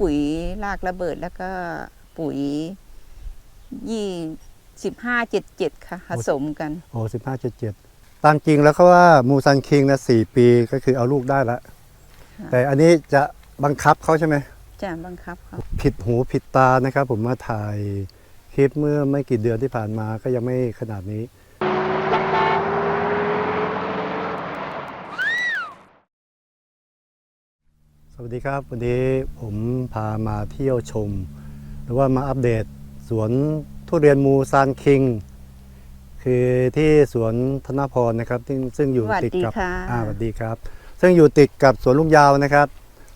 ปุ๋ยรากระเบิดแล้วก็ปุ๋ยยี่สิบห้าเจ็ดเจ็ดค่ะผสมกันโอ้สิบห้าเจ็ดเจ็ดตามจริงแล้วเขาว่ามูซันคิงนะสี่ปีก็คือเอาลูกได้แล้วค่ะแต่อันนี้จะบังคับเขาใช่ไหมจะบังคับเขาผิดหูผิดตานะครับ ผมมาถ่ายคลิปเมื่อไม่กี่เดือนที่ผ่านมาก็ยังไม่ขนาดนี้ สวัสดีครับ วันนี้ผมพามาเที่ยวชม หรือว่ามาอัปเดตสวนทุเรียนมูซานคิง คือที่สวนธนพรนะครับซึ่งซึ่งอยู่สวัสติดดีกับค่ะ อ่าสวัสดีครับ ซึ่งอยู่ติดกับสวนลุงยาวนะครับ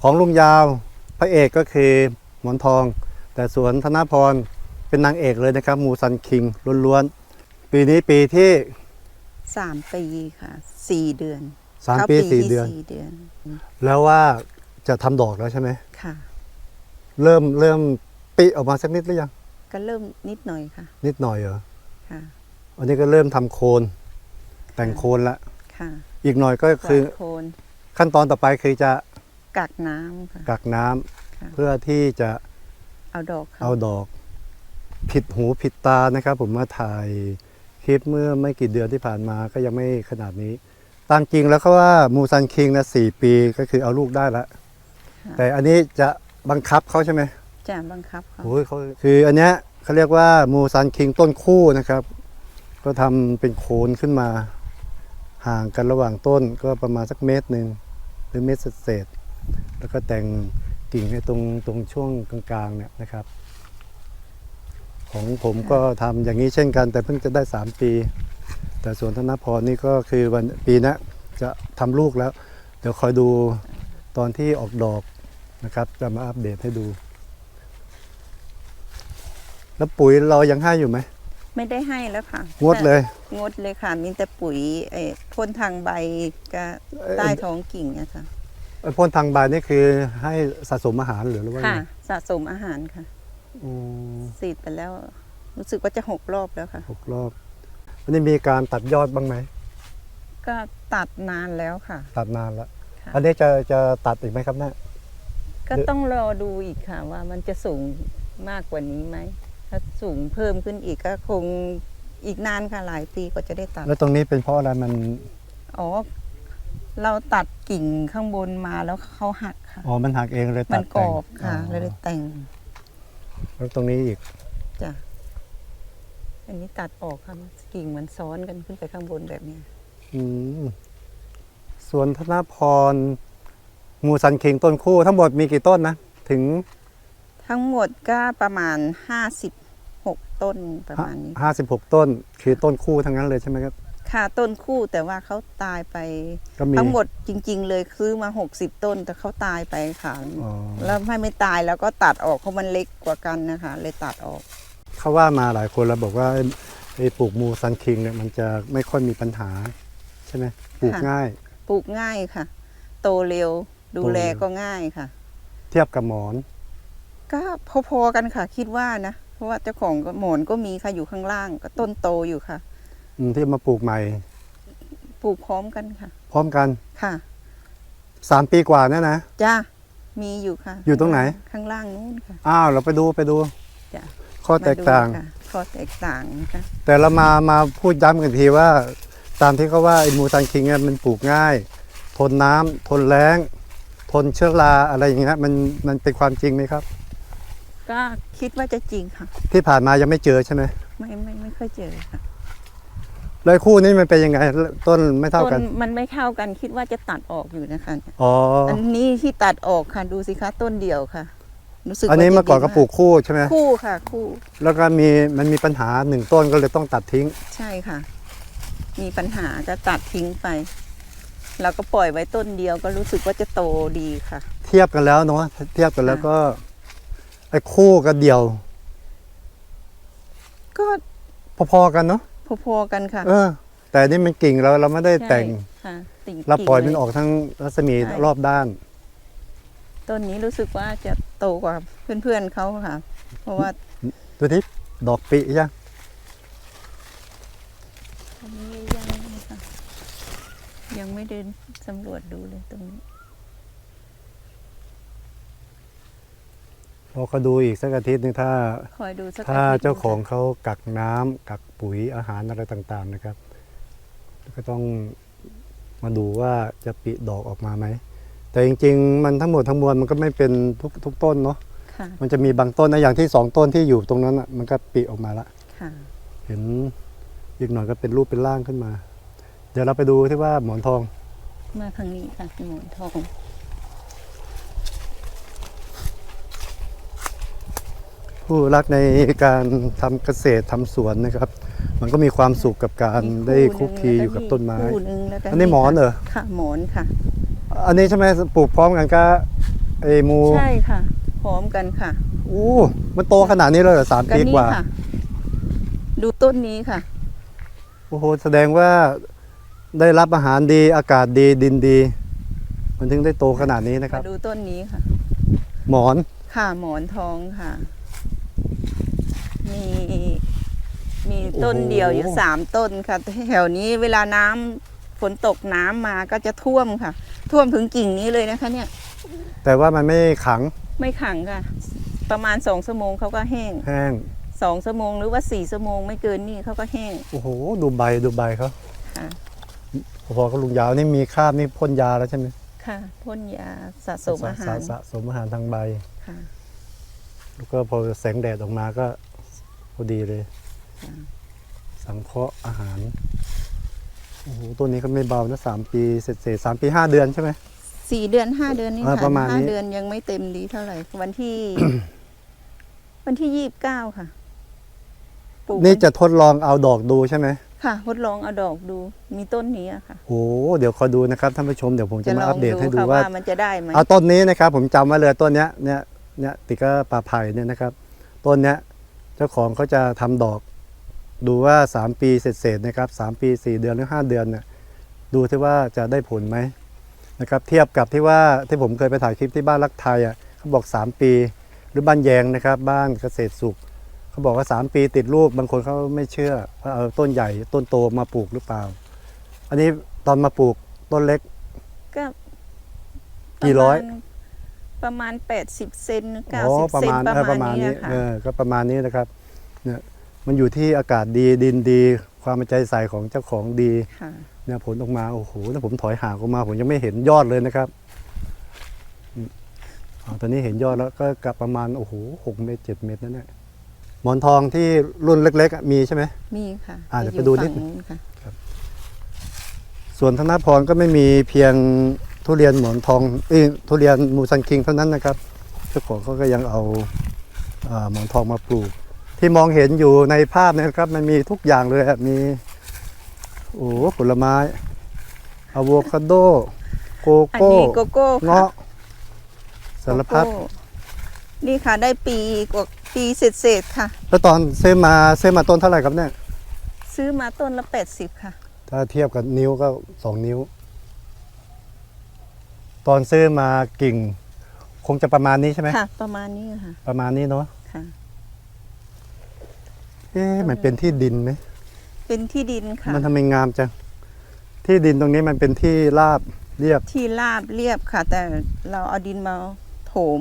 ของลุงยาวพระเอกก็คือหมอนทอง แต่สวนธนพรเป็นนางเอกเลยนะครับ มูซันคิงล้วนๆปีนี้ปีที่ สามปีค่ะสี่เดือน3เข้าปีที่4เดือนสี่เดือน แล้วว่า จะทำดอกแล้วใช่ไหมค่ะ เริ่มเริ่มปิออกมาสักนิดหรือยัง ก็เริ่มนิดหน่อยค่ะ นิดหน่อยเหรอ ค่ะ อันนี้ก็เริ่มทำโคนแต่งโคนละค่ะ อีกหน่อยก็คือหวานโคนขั้นตอนต่อไปคือจะกักน้ำค่ะกักน้ำค่ะเพื่อที่จะเอาดอกเขาเอาดอก ผิดหูผิดตานะครับ ผมมาถ่ายคลิปเมื่อไม่กี่เดือนที่ผ่านมาก็ยังไม่ขนาดนี้ตามจริงแล้วเขาว่ามูซันคิงนะสี่ปีก็คือเอาลูกได้แล้วค่ะ แต่อันนี้จะบังคับเขาใช่ไหมจะบังคับเขาโอ้ยเขาคืออันเนี้ยเขาเรียกว่ามูซันคิงต้นคู่นะครับ ก็ทำเป็นโคนขึ้นมา ห่างกันระหว่างต้นก็ประมาณสักเมตรหนึ่งหรือเมตรเศษๆแล้วก็แต่งกิ่งให้ตรงตรงช่วงกลางๆเนี่ยนะครับ ของผมก็ทำอย่างนี้เช่นกัน แต่เพิ่งจะได้ 3 ปี แต่สวนธนพรนี่ก็คือวันปีหนะจะทำลูกแล้ว เดี๋ยวคอยดู ตอนที่ออกดอกนะครับ จะมาอัปเดตให้ดู แล้วปุ๋ยเรายังให้อยู่ไหม ไม่ได้ให้แล้วค่ะงดเลย งดเลยค่ะ มีแต่ปุ๋ยเอ่อพ่นทางใบก็ใต้ท้องกิ่งอะค่ะไอ้พ่นทางใบนี่คือให้สะสมอาหารหรือหรือว่าค่ะ ไงสะสมอาหารค่ะอืมสีดไปแล้ว รู้สึกว่าจะหกรอบแล้วค่ะ หกรอบวันนี้มีการตัดยอดบ้างไหมก็ตัดนานแล้วค่ะ ตัดนานแล้วค่ะ อันนี้จะจะตัดอีกไหมครับเนี่ยก็ต้องรอดูอีกค่ะ ว่ามันจะสูงมากกว่านี้ไหมถ้าสูงเพิ่มขึ้นอีกก็คงอีกนานค่ะหลายปีก็จะได้ตัด แล้วตรงนี้เป็นเพราะอะไรมันอ๋อเราตัดกิ่งข้างบนมาแล้วเขาหักค่ะ อ๋อ มันหักเองเลยมัตันดกรแต่งอบค่ะอ๋อเลยแต่ง แล้วตรงนี้อีก จ้ะ อันนี้ตัดออกค่ะ กิ่งมันซ้อนกันขึ้นไปข้างบนแบบเนี้ยอืม สวนธนพรมูซันคิงต้นคู่ทั้งหมดมีกี่ต้นนะ ถึงทั้งหมดก็ประมาณห้าสิบหกต้นประมาณนี้ห้าสิบหกต้นคือต้นคู่ทั้งนั้นเลยใช่ไหมครับ ค่ะต้นคู่แต่ว่าเขาตายไปก็มีทั้งหมดจริง ๆ เลยซื้อมา 60 ต้นแต่เขาตายไปค่ะอ๋อแล้วให้ไม่ตายแล้วก็ตัดออกเพราะมันเล็กกว่ากันนะคะ เลยตัดออก เขาว่ามาหลายคนแล้วบอกว่าไอ้ไอ้ปลูกมูซันคิงเนี่ยมันจะไม่ค่อยมีปัญหาใช่ไหมปลูกค่ะง่าย ปลูกง่ายค่ะ โตเร็วดูแลโตเร็วก็ง่ายค่ะ เทียบกับหมอน ก็พอๆกันค่ะ คิดว่านะเพราะว่าเจ้าของก็หมอนก็มีค่ะอยู่ข้างล่าง ก็ต้นโตอยู่ค่ะอืมที่มาปลูกใหม่ ปลูกพร้อมกันค่ะ พร้อมกันค่ะสามปีกว่าเนี่ยนะจ้ามีอยู่ค่ะ อยู่ตรงไหน ข้างล่างนู้นค่ะ อ้าวเราไปดูไปดูจ้ะข้อแตกต่างมดูค่ะข้อแตกต่างนะคะแต่เรามามาพูดย้ำกันทีว่า ตามที่เขาว่าไอ้มูซันคิงเนี่ยมันปลูกง่าย ทนน้ำทนแล้ง ทนเชื้อราอะไรอย่างเงี้ยมันมันเป็นความจริงไหมครับ ก็คิดว่าจะจริงค่ะ ที่ผ่านมายังไม่เจอใช่ไหมไม่ไม่ไม่ค่อยเจอค่ะแล้วคู่นี้มันเป็นยังไง ต้นไม่เท่าต้กันนมันไม่เท่ากันคิดว่าจะตัดออกอยู่นะคะเนี่ยอ๋ออันนี้ที่ตัดออกค่ะดูสิคะต้นเดียวค่ะรู้สึกอันนี้ว่าจะเมื่อก่อนก็ดีาปลูกคู่ใช่ไหมคู่ค่ะ คู่ แล้วก็มีมันมีปัญหาหนึ่งต้นก็เลยต้องตัดทิ้ง ใช่ค่ะ มีปัญหาก็ตัดทิ้งไป แล้วก็ปล่อยไว้ต้นเดียวก็รู้สึกว่าจะโตดีค่ะ เทียบกันแล้วเนาะเทียบกันแล้วค่ะก็ไอ้คู่กับเดี่ยว ก็พอๆกันเนาะพอๆกันค่ะ เออ แต่อันนี่มันกิ่งเราเราไม่ได้ใช่แต่งค่ะติ่งเราปล่อยมันงออกทั้งรัศมีใช่รอบด้าน ต้นนี้รู้สึกว่าจะโตกว่าเพื่อนๆเขาค่ะ เพราะว่าดูที่ดอกปียัง อันนี้ยังค่ะ ยังไม่เดินสำรวจดูเลยตรงนี้ พอเขาดูอีกสักอาทิตย์หนึงถ้า คอยดูสักถ้าทิตย์เจ้าของค่ะเขากักน้ำกักปุ๋ยอาหารอะไรต่างๆนะครับ ก็ต้องมาดูว่าจะปิดอกออกมาไหม แต่จริงๆ มันทั้งหมดทั้งมวลมันก็ไม่เป็นทุกทุกต้นเนาะค่ะ มันจะมีบางต้นนะอย่างที่สองต้นที่อยู่ตรงนั้นอะมันก็ปิออกมาละ ค่ะ เห็นอีกหน่อยก็เป็นรูปเป็นร่างขึ้นมา เดี๋ยวเราไปดูที่ว่าหมอนทอง มาทางนี้ค่ะหมอนทองผู้รักในการทำเกษตรทำสวนนะครับ มันก็มีความสุขกับการได้คุกคีอยู่กับต้นไม้คู่หนึ่งแล้วก็อันนี้หมอนเหรอค่ะหมอนค่ะ อันนี้ใช่ไหมปลูกพร้อมกันก็ไอ้หมูใช่ค่ะ พร้อมกันค่ะอู้มันโตขนาดนี้เลยเหรอสามกันปีนี้กว่าค่ะดูต้นนี้ค่ะ โอ้โห แสดงว่า ได้รับอาหารดีอากาศดีดินดี มันถึงได้โตขนาดนี้นะครับ มาดูต้นนี้ค่ะ หมอนค่ะหมอนทองค่ะ มีมีต้นเดียวอยู่สามต้นค่ะ แถวนี้เวลาน้ำฝนตกน้ำมาก็จะท่วมค่ะ ท่วมถึงกิ่งนี้เลยนะคะ เนี่ย แต่ว่ามันไม่ขังไม่ขังค่ะ ประมาณสองชั่วโมงเขาก็แห้งแห้งสองชั่วโมงหรือว่าสี่ชั่วโมงไม่เกินนี่เขาก็แห้งโอ้โหดูใบดูใบเขาค่ะ พอเขาลุงยาวนี่มีคราบนี่พ่นยาแล้วใช่ไหมค่ะพ่นยาสะสมอาหารสะสะสมอาหารทางใบค่ะแล้วก็พอแสงแดดออกมาก็พอดีเลยค่ะสังเคราะห์อาหารโอ้โหต้นนี้ก็ไม่เบานะสามปีเสร็จเสร็จสามปีห้าเดือนใช่ไหมสี่เดือนห้าเดือนนี่อ่าค่ะประมาณนี้ห้าเดือนยังไม่เต็มดีเท่าไหร่ วันที่ วันที่ยี่สิบเก้าค่ะปลูกนี่จะทดลองเอาดอกดูใช่ไหม ค่ะทดลองเอาดอกดูมีต้นนี้อะค่ะ โอ้โหเดี๋ยวคอยดูนะครับท่านผู้ชมเดี๋ยวผมจะจะมาลออังปเดตดูให้ดูค่ะว่าว่ามันจะได้ไหมเอาต้นนี้นะครับ ผมจำไว้เลยต้นเนี้ยเนี่ยเนี่ยติกาป่าไผ่เนี่ยนะครับ ต้นเนี้ยเจ้าของเขาจะทำดอก ดูว่า 3 ปีเสร็จๆนะครับ3ปี 4 เดือนหรือ 5 เดือนเนี่ยดูที่ว่าจะได้ผลไหมนะครับ เทียบกับที่ว่าที่ผมเคยไปถ่ายคลิปที่บ้านรักไทยอะเขาบอก 3 ปีหรือบ้านแยงนะครับ บ้านเกษตรสุข เขาบอกว่า3ปีติดลูกบางคนเขาไม่เชื่อว่าเอาต้นใหญ่ต้นโตมาปลูกหรือเปล่า อันนี้ตอนมาปลูกต้นเล็ก ก็กี่ร้อย ประมาณแปดสิบเซนเก้าอ๋อสิบประเซนมาณประเออประมามาณณนี้นี้ค่ะ เออก็ประมาณนี้นะครับเนี่ยมันอยู่ที่อากาศดีดินดี ความเป็นใจใส่ของเจ้าของดี ค่ะ เนี่ยผลออกมาโอ้โหถ้าผมถอยห่างออกมา ผมยังไม่เห็นยอดเลยนะครับอืมอ๋อตอนนี้เห็นยอดแล้วก็กลับประมาณโอ้โหหกเมตรเจ็ดเมตรนั่นแหละ หมอนทองที่รุ่นเล็กๆอะมีใช่ไหมมีค่ะอ่าเดี๋ยวจะไปดูนิดฝั่งนู้นค่ะส่วนธนพรก็ไม่มีเพียงทุเรียนหมอนทองเอ้ยทุเรียนมูซันคิงเท่านั้นนะครับเจ้าของเขาก็ยังเอาอาหมอนทองมาปลูก ที่มองเห็นอยู่ในภาพเนยนะครับ มันมีทุกอย่างเลยอะมีโอ้ผลไม้อะโวคาโด โกอันโก้นี้โกโก้ค่ะเงาะสารพัดโกโก้นี่ค่ะได้ปีกว่า ปีเศษๆค่ะ แล้วตอนซื้อมาซื้อมาต้นเท่าไหร่ครับเนี่ย ซื้อมาต้นละแปดสิบค่ะ ถ้าเทียบกับนิ้วก็สองนิ้ว ตอนซื้อมากิ่ง คงจะประมาณนี้ใช่ไหมค่ะ ประมาณนี้ค่ะประมาณนี้เนาะค่ะเอ๊ะมันเป็นที่ดินไหมเป็นที่ดินค่ะ มันทำไมงามจังที่ดินตรงนี้มันเป็นที่ราบเรียบที่ราบเรียบค่ะ แต่เราเอาดินมาโถม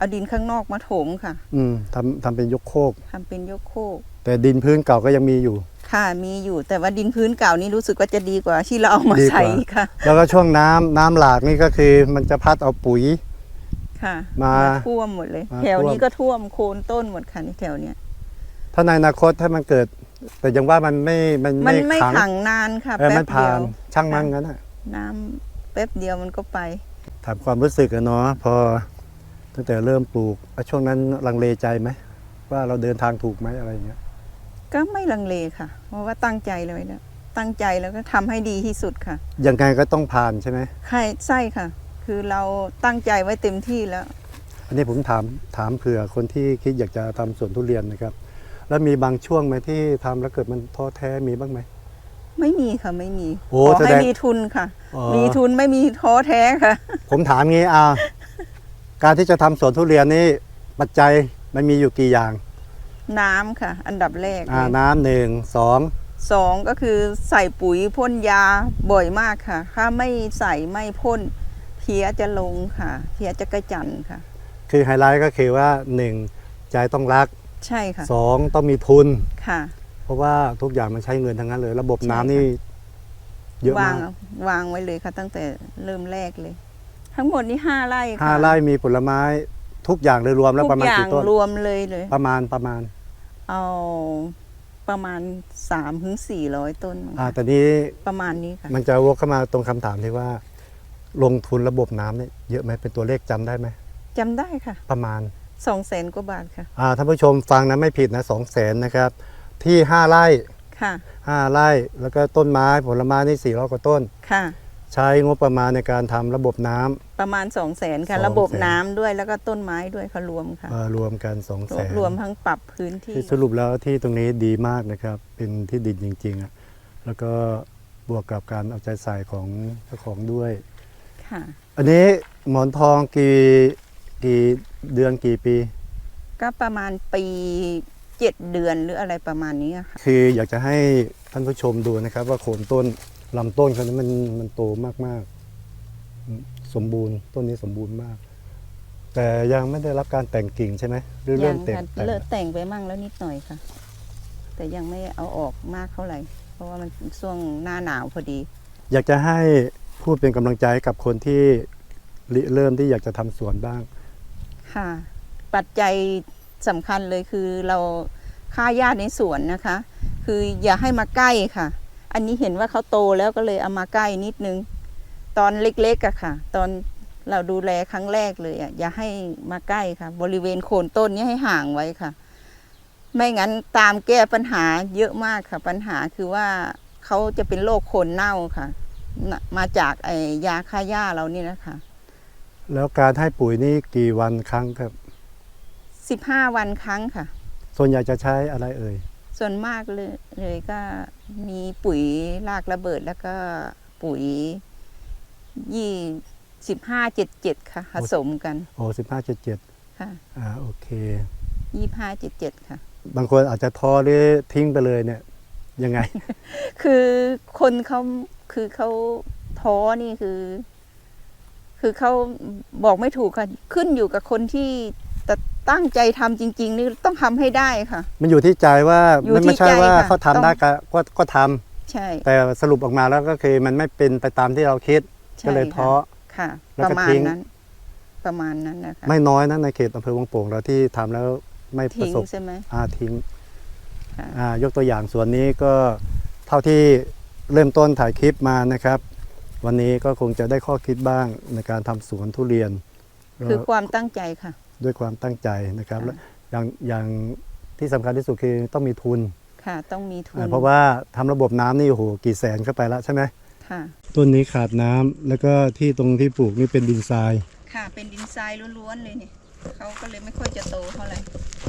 เอาดินข้างนอกมาโถมค่ะ อืมทำทำเป็นยกโคก ทำเป็นยกโคก แต่ดินพื้นเก่าก็ยังมีอยู่ ค่ะมีอยู่แต่ว่าดินพื้นเก่านี่รู้สึกว่าจะดีกว่าที่เราเอามาดีกว่า ใส่ค่ะ แล้วก็ช่วงน้ำน้ำหลากนี่ก็คือมันจะพัดเอาปุ๋ย ค่ะมาท่วมหมดเลย มาแถวนี้ท่วมก็ท่วมโคนต้นหมดค่ะในแถวเนี้ยถ้าในอนาคตถ้ามันเกิด แต่ยังว่ามันไม่มันมันไม่ไม่ขังขังนานค่ะเออแป๊มันบเดีผ่ายวนช่างมันงั้นนะน้ำแป๊บเดียวมันก็ไปถามความรู้สึกอะเนาะพอ ตั้งแต่เริ่มปลูกอะช่วงนั้นลังเลใจไหมว่าเราเดินทางถูกไหมอะไรอย่างเงี้ยก็ไม่ลังเลค่ะ เพราะว่าตั้งใจเลยนะตั้งใจแล้วก็ทำให้ดีที่สุดค่ะยังไงก็ต้องผ่านใช่ไหมใช่ใช่ค่ะ คือเราตั้งใจไว้เต็มที่แล้ว อันนี้ผมถามถามเผื่อคนที่คิดอยากจะทำสวนทุเรียนนะครับ แล้วมีบางช่วงไหมที่ทำแล้วเกิดมันท้อแท้มีบ้างไหมไม่มีค่ะไม่มีโอ้ขอแสดให้งมีทุนค่ะอ๋อมีทุนไม่มีท้อแท้ค่ะ ผมถามงี้อ่า การที่จะทำสวนทุเรียนนี่ปัจจัยมันมีอยู่กี่อย่างน้ำค่ะ อันดับแรกอ่าเลยน้ำหนึ่งสองสองก็คือใส่ปุ๋ยพ่นยาบ่อยมากค่ะ ถ้าไม่ใส่ไม่พ่นเพี้ยจะลงค่ะ เพี้ยจะกระจันค่ะ คือไฮไลท์ก็คือว่าหนึ่งใจต้องรักใช่ค่ะสองต้องมีทุน ค่ะ เพราะว่าทุกอย่างมันใช้เงินทั้งนั้นเลย ระบบน้ำใช่ค่ะนี่เยอะวามางก วางไว้เลยค่ะ ตั้งแต่เริ่มแรกเลย ทั้งหมดนี่ห้าไร่ค่ะห้าไร่มีผลไม้ทุกอย่างเลยรวมแล้วทุประกมาณอย่างกี่ต้นรวมเลยเลย ประมาณประมาณ เอาประมาณสามถึงสี่ร้อยต้นมั้งอ่าค่ะแต่นี้ประมาณนี้ค่ะมันจะวกเข้ามาตรงคำถามที่ว่า ลงทุนระบบน้ำเนี่ยเยอะไหมเป็นตัวเลขจำได้ไหมจำได้ค่ะ ประมาณสองแสนกว่าบาทค่ะอ่าท่านผู้ชมฟังนะไม่ผิดนะสองแสนนะครับ ที่ห้าไร่ค่ะห้าไร่แล้วก็ต้นไม้ผลไม้นี่สี่ร้อยกว่าต้นค่ะ ใช้งบประมาณในการทำระบบน้ำ ประมาณสองแสนค่ะ 200,000 ระบบน้ำด้วยแล้วก็ต้นไม้ด้วยค่ะรวมค่ะเอ่อรวมกันสองแสนรวมทั้งปรับพื้นที่ ที่สรุปแล้วที่ตรงนี้ดีมากนะครับ เป็นที่ดินจริงๆอะแล้วก็บวกกับการเอาใจใส่ของเจ้าของด้วย ค่ะ อันนี้หมอนทองกี่กี่เดือนกี่ปี ก็ประมาณปีเจ็ดเดือนหรืออะไรประมาณนี้อะค่ะ คืออยากจะให้ท่านผู้ชมดูนะครับว่าโคนต้น ลำต้นเขานี้มันมันโตมากๆอืมสมบูรณ์ต้นนี้สมบูรณ์มาก แต่ยังไม่ได้รับการแต่งกิ่งใช่ไหมหรือเริ่มแต่งค่ะแต่งเลิกแต่งไปมั่งแล้วนิดหน่อยค่ะ แต่ยังไม่เอาออกมากเท่าไหร่ เพราะว่ามันช่วงหน้าหนาวพอดี อยากจะให้พูดเป็นกำลังใจให้กับคนที่ริเริ่มที่อยากจะทำสวนบ้าง ค่ะ ปัจจัยสำคัญเลยคือเราค่าหญ้าในสวนนะคะ คืออย่าให้มาใกล้ค่ะ อันนี้เห็นว่าเขาโตแล้วก็เลยเอามาใกล้นิดนึง ตอนเล็กๆอะค่ะ ตอนเราดูแลครั้งแรกเลยอะอย่าให้มาใกล้ค่ะ บริเวณโคนต้นนี้ให้ห่างไว้ค่ะ ไม่งั้นตามแก้ปัญหาเยอะมากค่ะ ปัญหาคือว่าเขาจะเป็นโรคโคนเน่าค่ะน่ะมาจากไอ้ยาฆ่าหญ้าเรานี่นะคะ แล้วการให้ปุ๋ยนี่กี่วันครั้งครับสิบห้าวันครั้งค่ะ ส่วนใหญ่จะใช้อะไรเอ่ย ส่วนมากเลยเลยก็มีปุ๋ยรากระเบิดแล้วก็ปุ๋ยยี่สิบห้าเจ็ดเจ็ดค่ะ ผสมกันโอ้สิบห้าเจ็ดเจ็ดค่ะอ่าโอเคยี่ห้าเจ็ดเจ็ดค่ะ บางคนอาจจะท้อหรือทิ้งไปเลยเนี่ย ยังไง คือคนเขาคือเขาท้อนี่คือ คือเขาบอกไม่ถูกค่ะ ขึ้นอยู่กับคนที่ ตตั้งใจทำจริง ๆ นี่ต้องทำให้ได้ค่ะ มันอยู่ที่ใจว่าอยู่มันที่ไม่ใช่ใจว่าค่ะเขาทำต้องได้ก็ก็ก็ทำใช่ แต่สรุปออกมาแล้วก็คือมันไม่เป็นไปตามที่เราคิดใช่ก็เลยท้อค่ะแล้วปก็ระมาณทิ้งนั้น ประมาณนั้นนะคะไม่น้อยนะในเขตอำเภอวังโป่งเราที่ทำแล้วไม่ประทิ้งสบใช่ไหมอาทิ้งค่ะอ่ายกตัวอย่างส่วนนี้ก็เท่าที่เริ่มต้นถ่ายคลิปมานะครับ วันนี้ก็คงจะได้ข้อคิดบ้างในการทำสวนทุเรียน คือก็ความตั้งใจค่ะ ด้วยความตั้งใจนะครับค่ะและอย่างอย่างที่สำคัญที่สุดคือต้องมีทุนค่ะ ต้องมีทุนอ่าเพราะว่าทำระบบน้ำนี่โอ้โหกี่แสนเข้าไปแล้วใช่ไหมค่ะ ต้นนี้ขาดน้ำแล้วก็ที่ตรงที่ปลูกนี่เป็นดินทราย ค่ะ เป็นดินทรายล้วนๆเลยเนี่ยเขาก็เลยไม่ค่อยจะโตเท่าไหร่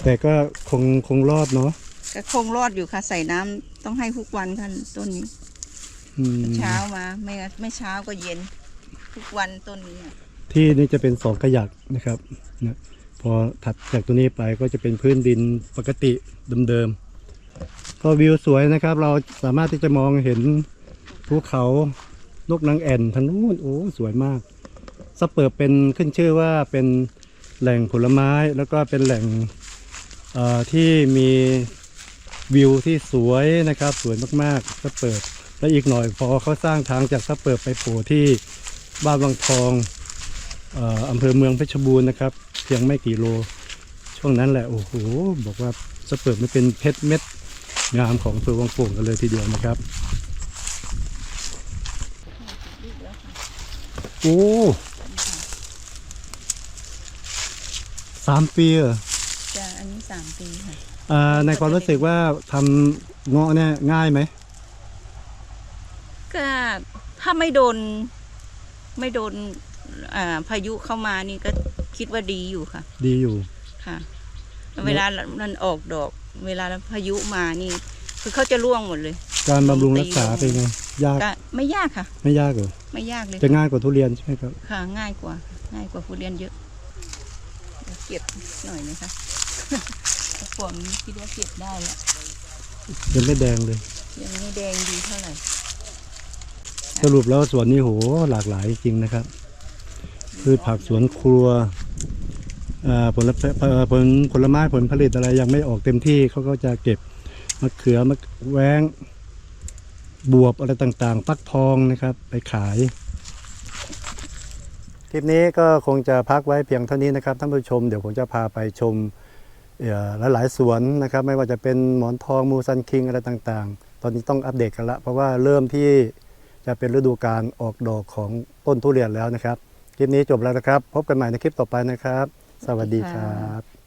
แต่ก็คงคงรอดเนาะก็คงรอดอยู่ค่ะ ใส่น้ำต้องให้ทุกวันค่ะต้นนี้ อืมเช้ามาไม่งั้นไม่เช้าก็เย็น ทุกวันต้นนี้อะที่นี่จะเป็นสองขยักนะครับนะ พอถัดจากตัวนี้ไปก็จะเป็นพื้นดินปกติเดิมๆก็วิวสวยนะครับ เราสามารถที่จะมองเห็นภูเขานกนางแอ่นทางนู้นโอ้สวยมากสเปิบเป็นขึ้นชื่อว่าเป็นแหล่งผลไม้แล้วก็เป็นแหล่งที่มีวิวที่สวยนะครับสวยมากๆสเปิบและอีกหน่อยพอเขาสร้างทางจากสเปิบไปโผล่ที่บ้านวังทอง อ่ออำเภอเมืองเพชรบูรณ์นะครับ เพียงไม่กี่โล ช่วงนั้นแหละโอ้โหบอกว่าสเปิดไม่เป็นเพชรเม็ดงามของอำเภอวังโป่งกันเลยทีเดียวนะครับ โอ้สามปีเหรอจะอันนี้สามปีค่ะอ่าในความรู้สึกว่าทำเงาะเนี่ยง่ายไหมก็ถ้าไม่โดน ไม่โดนอ่า พายุเข้ามานี่ก็คิดว่าดีอยู่ค่ะ ดีอยู่ค่ะ เวลามันออกดอก เวลาพายุมานี่ คือเขาจะร่วงหมดเลย การบำรุงรักษาเป็นไงยากก็ไม่ยากค่ะ ไม่ยากเหรอไม่ยากเลย จะง่ายกว่าทุเรียนใช่ไหมครับค่ะ ง่ายกว่า ง่ายกว่าผู้เรียนเยอะเดี๋ยวเก็บหน่อยนะคะฝนคิดว่าเก็บได้แล้วยังไม่แดงเลย ยังไม่แดงดีเท่าไหร่สรุปแล้วสวนนี้โหหลากหลายจริงนะครับ พืชผักสวนครัวผลผลผลไม้ผลผลิตอะไรยังไม่ออกเต็มที่เขาก็จะเก็บมะเขือมะแว้ง บวบอะไรต่างๆ ฟักทองนะครับ ไปขาย คลิปนี้ก็คงจะพักไว้เพียงเท่านี้นะครับท่านผู้ชมเดี๋ยวผมจะพาไปชมหลายๆสวนนะครับ ไม่ว่าจะเป็นหมอนทองมูซันคิงอะไรต่างๆ ตอนนี้ต้องอัปเดตกันละเพราะว่าเริ่มที่จะเป็นฤดูการออกดอกของต้นทุเรียนแล้วนะครับ ลิปนี้จบแล้วนะครับ พบกันใหม่ในคลิปต่อไปนะครับ สวัสดีครับ